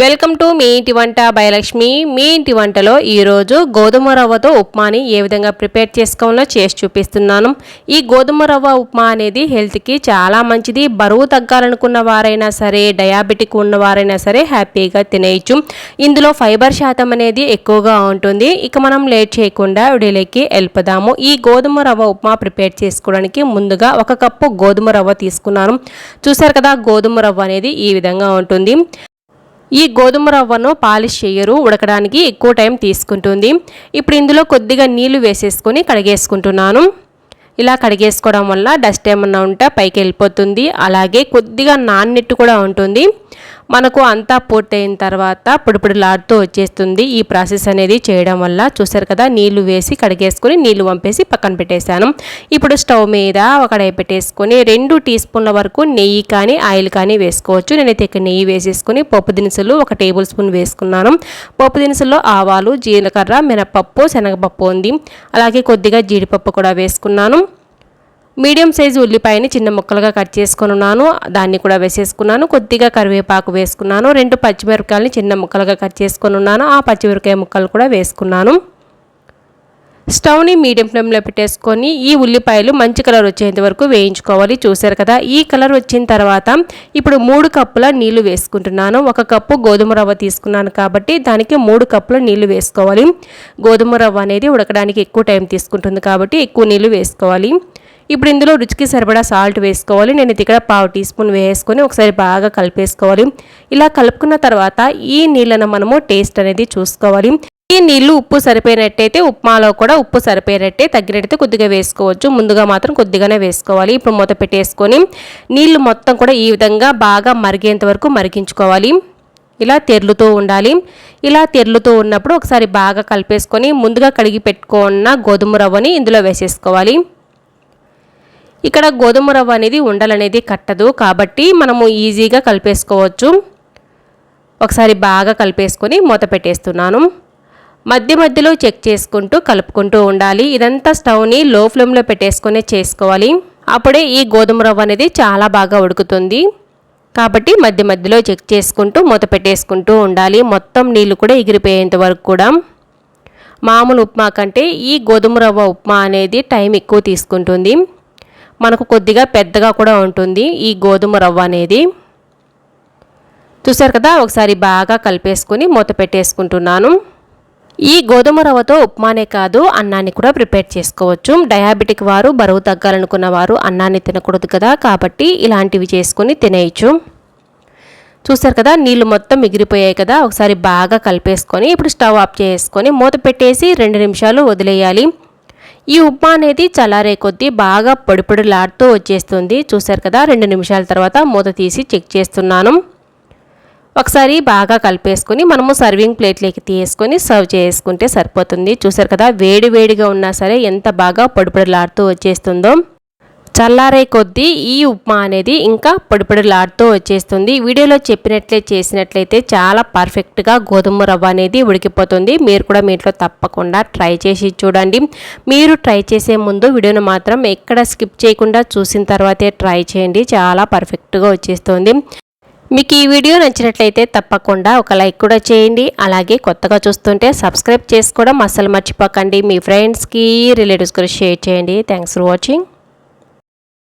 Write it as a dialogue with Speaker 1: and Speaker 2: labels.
Speaker 1: Welcome to me ఇంటి వంట భయలక్ష్మి మీ ఇంటి వంటలో ఈరోజు గోధుమ రవ్వతో ఉప్మాని ఏ విధంగా ప్రిపేర్ చేసుకోవాలో చేసి చూపిస్తున్నాను. ఈ గోధుమ రవ్వ ఉప్మా అనేది హెల్త్కి చాలా మంచిది. బరువు తగ్గాలనుకున్న వారైనా సరే డయాబెటిక్ ఉన్నవారైనా సరే హ్యాపీగా తినేయచ్చు. ఇందులో ఫైబర్ శాతం అనేది ఎక్కువగా ఉంటుంది. ఇక మనం లేట్ చేయకుండా విడిలోకి వెళ్ళిపోదాము. ఈ గోధుమ రవ్వ ఉప్మా ప్రిపేర్ చేసుకోవడానికి ముందుగా ఒక కప్పు గోధుమ రవ్వ తీసుకున్నాను. చూసారు కదా గోధుమ రవ్వ అనేది ఈ విధంగా ఉంటుంది. ఈ గోధుమ రవ్వను పాలిష్ చేయరు ఉడకడానికి ఎక్కువ టైం తీసుకుంటుంది. ఇప్పుడు ఇందులో కొద్దిగా నీళ్ళు వేసేసుకొని కడిగేసుకుంటున్నాను. ఇలా కడిగేసుకోవడం వల్ల డస్ట్ ఏమన్నా ఉంటే పైకి వెళ్ళిపోతుంది. అలాగే కొద్దిగా నాన్నెట్టు కూడా ఉంటుంది. మనకు అంతా పూర్తయిన తర్వాత పొడిపొడిలాడుతూ వచ్చేస్తుంది. ఈ ప్రాసెస్ అనేది చేయడం వల్ల చూసారు కదా నీళ్ళు వేసి కడిగేసుకొని నీళ్ళు పంపేసి పక్కన పెట్టేశాను. ఇప్పుడు స్టవ్ మీద ఒకడై పెట్టేసుకొని రెండు టీ స్పూన్ల వరకు నెయ్యి కానీ ఆయిల్ కానీ వేసుకోవచ్చు. నేనైతే ఇక్కడ నెయ్యి వేసేసుకొని పప్పు దినుసులు ఒక టేబుల్ స్పూన్ వేసుకున్నాను. పప్పు దినుసుల్లో ఆవాలు జీలకర్ర మినపప్పు శనగపప్పు ఉంది. అలాగే కొద్దిగా జీడిపప్పు కూడా వేసుకున్నాను. మీడియం సైజు ఉల్లిపాయని చిన్న ముక్కలుగా కట్ చేసుకున్నాను దాన్ని కూడా వేసేసుకున్నాను. కొద్దిగా కరివేపాకు వేసుకున్నాను. రెండు పచ్చిమిరపకాయలని చిన్న ముక్కలుగా కట్ చేసుకొని ఉన్నాను ఆ పచ్చిమిరపకాయ ముక్కలు కూడా వేసుకున్నాను. స్టవ్ని మీడియం ఫ్లేమ్లో పెట్టేసుకొని ఈ ఉల్లిపాయలు మంచి కలర్ వచ్చేంత వరకు వేయించుకోవాలి. చూసారు కదా ఈ కలర్ వచ్చిన తర్వాత ఇప్పుడు మూడు కప్పుల నీళ్ళు వేసుకుంటున్నాను. ఒక కప్పు గోధుమ రవ్వ తీసుకున్నాను కాబట్టి దానికి మూడు కప్పుల నీళ్ళు వేసుకోవాలి. గోధుమ రవ్వ అనేది ఉడకడానికి ఎక్కువ టైం తీసుకుంటుంది కాబట్టి ఎక్కువ నీళ్ళు వేసుకోవాలి. ఇప్పుడు ఇందులో రుచికి సరిపడా సాల్ట్ వేసుకోవాలి. నేను ఇక్కడ పావు టీ స్పూన్ వేసుకొని ఒకసారి బాగా కలిపేసుకోవాలి. ఇలా కలుపుకున్న తర్వాత ఈ నీళ్ళను మనము టేస్ట్ అనేది చూసుకోవాలి. ఈ నీళ్ళు ఉప్పు సరిపోయినట్టయితే ఉప్మాలో కూడా ఉప్పు సరిపోయినట్టే తగ్గినట్టయితే కొద్దిగా వేసుకోవచ్చు. ముందుగా మాత్రం కొద్దిగానే వేసుకోవాలి. ఇప్పుడు మూత పెట్టేసుకొని నీళ్ళు మొత్తం కూడా ఈ విధంగా బాగా మరిగేంత వరకు మరిగించుకోవాలి. ఇలా తెర్లుతూ ఉండాలి. ఇలా తెర్లుతూ ఉన్నప్పుడు ఒకసారి బాగా కలిపేసుకొని ముందుగా కడిగి పెట్టుకున్న గోధుమ రవ్వని ఇందులో వేసేసుకోవాలి. ఇక్కడ గోధుమ రవ్వ అనేది ఉండలనేది కట్టదు. కాబట్టి మనము ఈజీగా కలిపేసుకోవచ్చు. ఒకసారి బాగా కలిపేసుకొని మూత పెట్టేస్తున్నాను. మధ్య మధ్యలో చెక్ చేసుకుంటూ కలుపుకుంటూ ఉండాలి. ఇదంతా స్టవ్ని లో ఫ్లేమ్లో పెట్టేసుకొని చేసుకోవాలి. అప్పుడే ఈ గోధుమ రవ్వ అనేది చాలా బాగా ఉడుకుతుంది. కాబట్టి మధ్య మధ్యలో చెక్ చేసుకుంటూ మూత పెట్టేసుకుంటూ ఉండాలి. మొత్తం నీళ్ళు కూడా ఎగిరిపోయేంత వరకు కూడా. మామూలు ఉప్మా కంటే ఈ గోధుమ రవ్వ ఉప్మా అనేది టైం ఎక్కువ తీసుకుంటుంది. మనకు కొద్దిగా పెద్దగా కూడా ఉంటుంది ఈ గోధుమ రవ్వ అనేది. చూసారు కదా? ఒకసారి బాగా కలిపేసుకొని మూత పెట్టేసుకుంటున్నాను. ఈ గోధుమ రవ్వతో ఉప్మానే కాదు అన్నాన్ని కూడా ప్రిపేర్ చేసుకోవచ్చు. డయాబెటిక్ వారు బరువు తగ్గాలనుకున్న వారు అన్నాన్ని తినకూడదు కదా? కాబట్టి ఇలాంటివి చేసుకొని తినేయచ్చు. చూసారు కదా? నీళ్ళు మొత్తం మిగిలిపోయాయి కదా? ఒకసారి బాగా కలిపేసుకొని ఇప్పుడు స్టవ్ ఆఫ్ చేసుకొని మూత పెట్టేసి రెండు నిమిషాలు వదిలేయాలి. ఈ ఉప్మా అనేది చల్లారే కొద్దీ బాగా పొడిపొడిలాడుతూ వచ్చేస్తుంది. చూసారు కదా రెండు నిమిషాల తర్వాత మూత తీసి చెక్ చేస్తున్నాను. ఒకసారి బాగా కలిపేసుకొని మనము సర్వింగ్ ప్లేట్లోకి తీసుకొని సర్వ్ చేసుకుంటే సరిపోతుంది. చూసారు కదా వేడి వేడిగా ఉన్నా సరే ఎంత బాగా పొడిపొడిలాడుతూ వచ్చేస్తుందో. చల్లారే కొద్దీ ఈ ఉప్మా అనేది ఇంకా పొడిపొడిలాడుతూ వచ్చేస్తుంది. వీడియోలో చెప్పినట్లే చేసినట్లయితే చాలా పర్ఫెక్ట్గా గోధుమ రవ్వ అనేది ఉడికిపోతుంది. మీరు కూడా మీ ఇంట్లో తప్పకుండా ట్రై చేసి చూడండి. మీరు ట్రై చేసే ముందు వీడియోను మాత్రం ఎక్కడ స్కిప్ చేయకుండా చూసిన తర్వాతే ట్రై చేయండి. చాలా పర్ఫెక్ట్గా వచ్చేస్తుంది. మీకు ఈ వీడియో నచ్చినట్లయితే తప్పకుండా ఒక లైక్ కూడా చేయండి. అలాగే కొత్తగా చూస్తుంటే సబ్స్క్రైబ్ చేసుకోవడం అస్సలు మర్చిపోకండి. మీ ఫ్రెండ్స్కి రిలేటివ్స్ కూడా షేర్ చేయండి. Thanks for watching